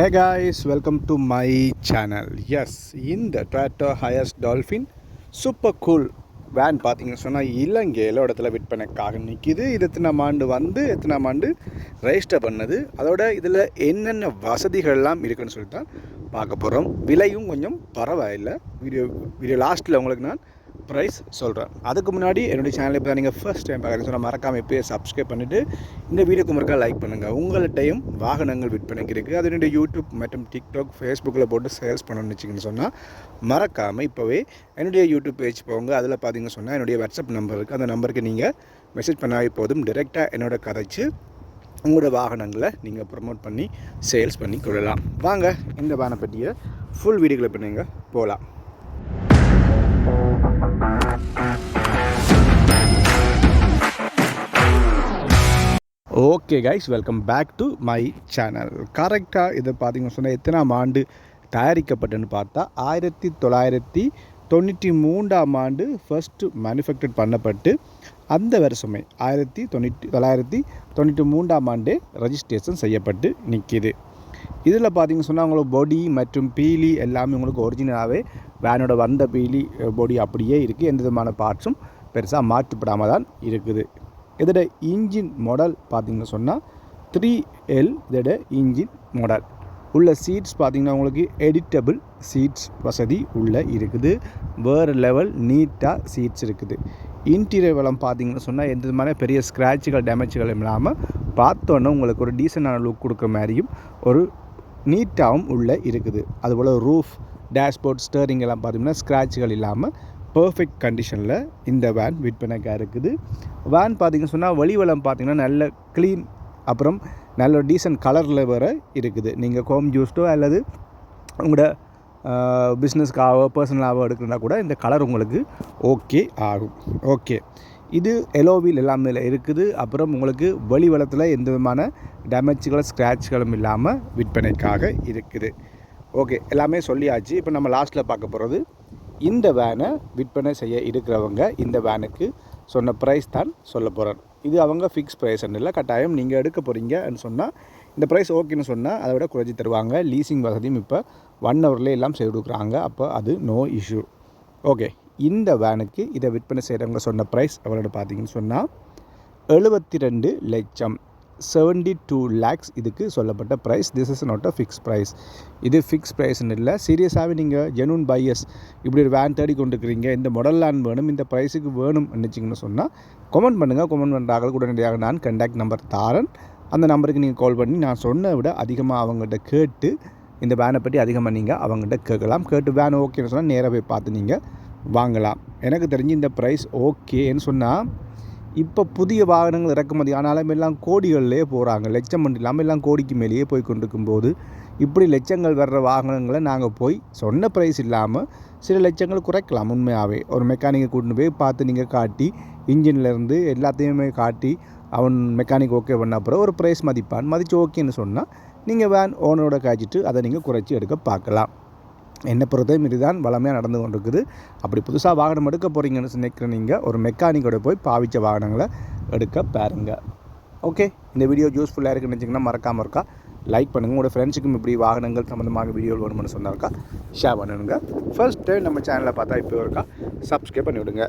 Hey guys welcome to my channel yes இந்த Toyota Hiace Dolphin super cool van பார்த்தீங்கன்னு சொன்னால் இலங்கையில் இடத்துல விற்பனைக்காக நிற்கிது இது எத்தனாம் ஆண்டு வந்து எத்தனாம் ஆண்டு ரெஜிஸ்டர் பண்ணது. அதோட இதில் என்னென்ன வசதிகள்லாம் இருக்குன்னு சொல்லி தான் பார்க்க போகிறோம் விலையும் கொஞ்சம் பரவாயில்லை. வீடியோ வீடியோ லாஸ்ட்டில் உங்களுக்கு நான் ப்ரைஸ் சொல்கிறேன் அதுக்கு முன்னாடி என்னுடைய சேனலை இப்போ நீங்கள் ஃபர்ஸ்ட் டைம் பார்க்குறேன்னு சொன்னால் மறக்காமல் இப்போயே சப்ஸ்கிரைப் பண்ணிவிட்டு இந்த வீடியோக்கு மறக்கா லைக் பண்ணுங்கள் உங்கள்கிட்டையும் வாகனங்கள் விற்பனைக்கு இருக்குது அது என்னுடைய யூடியூப் மற்றும் டிக்டாக் ஃபேஸ்புக்கில் போட்டு சேல்ஸ் பண்ணணும்னு வச்சிங்கன்னு சொன்னால் மறக்காமல் இப்போவே என்னுடைய யூடியூப் பேஜ் போங்க. அதில் பார்த்தீங்கன்னு சொன்னால் என்னுடைய வாட்ஸ்அப் நம்பர் இருக்குது அந்த நம்பருக்கு நீங்கள் மெசேஜ் பண்ணாவே போதும். டிரெக்டாக என்னோட கதைச்சு உங்களோட வாகனங்களை நீங்கள் ப்ரமோட் பண்ணி சேல்ஸ் பண்ணி கொள்ளலாம். வாங்க இந்த வேனை பற்றிய ஃபுல் வீடியோக்களை இப்போ நீங்கள் போகலாம் okay guys welcome back to my channel கரெக்டாக இதை பார்த்தீங்கன்னு சொன்னால் எத்தனாம் ஆண்டு தயாரிக்கப்பட்டன்னு பார்த்தா ஆயிரத்தி தொள்ளாயிரத்தி தொண்ணூற்றி மூன்றாம் ஆண்டு ஃபர்ஸ்ட் மேனுஃபேக்சர் பண்ணப்பட்டு அந்த வருஷமே ஆயிரத்தி தொண்ணூற்றி தொள்ளாயிரத்தி தொண்ணூற்றி மூன்றாம் ஆண்டே ரெஜிஸ்ட்ரேஷன் செய்யப்பட்டு நிற்கிது இதில் பார்த்தீங்கன்னு சொன்னால் உங்களுக்கு பொடி மற்றும் பீலி எல்லாமே உங்களுக்கு ஒரிஜினலாகவே வேனோட வந்த பீலி பொடி அப்படியே இருக்குது எந்த விதமான பார்ட்ஸும் பெருசாக மாற்றப்படாமல் தான் இருக்குது. இதோட இன்ஜின் மாடல் பார்த்தீங்கன்னு சொன்னால் த்ரீ எல் இதோட இன்ஜின் மாடல் உள்ள சீட்ஸ் பார்த்தீங்கன்னா உங்களுக்கு எடிட்டபிள் சீட்ஸ் வசதி உள்ளே இருக்குது. வேறு லெவல் நீட்டாக சீட்ஸ் இருக்குது. இன்டீரியர் வளம் பார்த்தீங்கன்னு சொன்னால் எந்த விதமான பெரிய ஸ்க்ராட்சுகள் டேமேஜ்கள் இல்லாமல் பார்த்தோன்னே உங்களுக்கு ஒரு டீசெண்டான லுக் கொடுக்குற மாதிரியும் ஒரு நீட்டாகவும் உள்ளே இருக்குது. அதுபோல் ரூஃப் டேஷ்போர்ட் ஸ்டேரிங் எல்லாம் பார்த்தீங்கன்னா ஸ்க்ராட்சுகள் இல்லாமல் பர்ஃபெக்ட் கண்டிஷனில் இந்த வேன் விற்பனைக்காக இருக்குது. வேன் பார்த்திங்கன்னு சொன்னால் வழிவளம் பார்த்திங்கன்னா நல்ல க்ளீன் அப்புறம் நல்ல டீசன்ட் கலரில் வர இருக்குது. நீங்கள் ஹோம் ஜூஸ்டோ அல்லது உங்களோட பிஸ்னஸ்க்காகவோ பர்சனலாகவோ எடுக்கணுன்னா கூட இந்த கலர் உங்களுக்கு ஓகே ஆகும். ஓகே இது எலோவில் எல்லாமே இருக்குது. அப்புறம் உங்களுக்கு வெளி வளத்தில் எந்த விதமான டேமேஜ்களும் ஸ்க்ராட்ச்களும் இல்லாமல் விற்பனைக்காக இருக்குது. ஓகே எல்லாமே சொல்லியாச்சு. இப்போ நம்ம லாஸ்ட்டில் பார்க்க போகிறது இந்த வேனை விற்பனை செய்ய இருக்கிறவங்க இந்த வேனுக்கு சொன்ன ப்ரைஸ் தான் சொல்ல போகிறேன் இது அவங்க ஃபிக்ஸ் ப்ரைஸ்ன்னு இல்லை கட்டாயம் நீங்கள் எடுக்க போகிறீங்கன்னு சொன்னால் இந்த ப்ரைஸ் ஓகேன்னு சொன்னால் அதை விட குறைஞ்சி தருவாங்க. லீசிங் வசதியும் இப்போ ஒன் ஹவர்லேயே எல்லாம் செய்து கொடுக்குறாங்க. அப்போ அது நோ இஷ்யூ ஓகே இந்த வேனுக்கு இதை விற்பனை செய்கிறவங்க சொன்ன ப்ரைஸ் எவ்வளோன்னு பார்த்தீங்கன்னு சொன்னால் எழுபத்தி ரெண்டு லட்சம். செவன்டி டூ லேக்ஸ் இதுக்கு சொல்லப்பட்ட price this is not a fix price இது ஃபிக்ஸ் ப்ரைஸ்னு இல்லை. சீரியஸாகவே நீங்கள் ஜெனூன் பையர்ஸ் இப்படி ஒரு வேன் தேடி கொண்டு இருக்கிறீங்க இந்த லேண்ட் வேணும் இந்த ப்ரைஸுக்கு வேணும் நினச்சிங்கன்னு சொன்னால் கமெண்ட் பண்ணுங்கள் கமெண்ட் பண்ணுறாங்க உடனடியாக நான் கண்டாக்ட் நம்பர் தாரன். அந்த நம்பருக்கு நீங்கள் கால் பண்ணி நான் சொன்ன விட அதிகமாக அவங்ககிட்ட கேட்டு இந்த வேனை பற்றி அதிகமாக நீங்கள் அவங்ககிட்ட கேட்கலாம். கேட்டு வேன் ஓகேன்னு சொன்னால் நேராக போய் பார்த்து நீங்கள் வாங்கலாம். எனக்கு தெரிஞ்சு இந்த ப்ரைஸ் ஓகேன்னு சொன்னால் இப்போ புதிய வாகனங்கள் இறக்குமதி ஆனாலும் எல்லாம் கோடிகள்லேயே போகிறாங்க லட்சம் மட்டும் இல்லாமல் எல்லாம் கோடிக்கு மேலேயே போய் கொண்டிருக்கும் போது இப்படி லட்சங்கள் வர்ற வாகனங்களை நாங்கள் போய் சொன்ன ப்ரைஸ் இல்லாமல் சில லட்சங்கள் குறைக்கலாம் உண்மையாகவே ஒரு மெக்கானிக்கை கூட்டின்னு போய் பார்த்து நீங்கள் காட்டி இன்ஜின்லேருந்து எல்லாத்தையுமே காட்டி அவன் மெக்கானிக் ஓகே பண்ண அப்புறம் ஒரு ப்ரைஸ் மதிப்பான். மதித்து ஓகேன்னு சொன்னால் நீங்கள் வேன் ஓனரோட காய்ச்சிட்டு அதை நீங்கள் குறைச்சி எடுக்க பார்க்கலாம். என்னை பொறுத்தவரை இதுதான் வளமையாக நடந்து கொண்டிருக்குது. அப்படி புதுசாக வாகனம் எடுக்க போகிறீங்கன்னு நினைக்கிற நீங்கள் ஒரு மெக்கானிக்கோட போய் பாவித்த வாகனங்களை எடுக்க பாருங்கள் ஓகே இந்த வீடியோ யூஸ்ஃபுல்லாக இருக்குன்னு நினச்சிங்கன்னா மறக்காமல் இருக்கா? லைக் பண்ணுங்கள் உங்களோட ஃப்ரெண்ட்ஸுக்கும் இப்படி வாகனங்கள் சம்மந்தமாக வீடியோ வேணும்னு சொன்னாக்கா ஷேர் பண்ணுங்க. ஃபர்ஸ்ட் டைம் நம்ம சேனலை பார்த்தா இப்போ இருக்கா? சப்ஸ்கிரைப் பண்ணிவிடுங்க.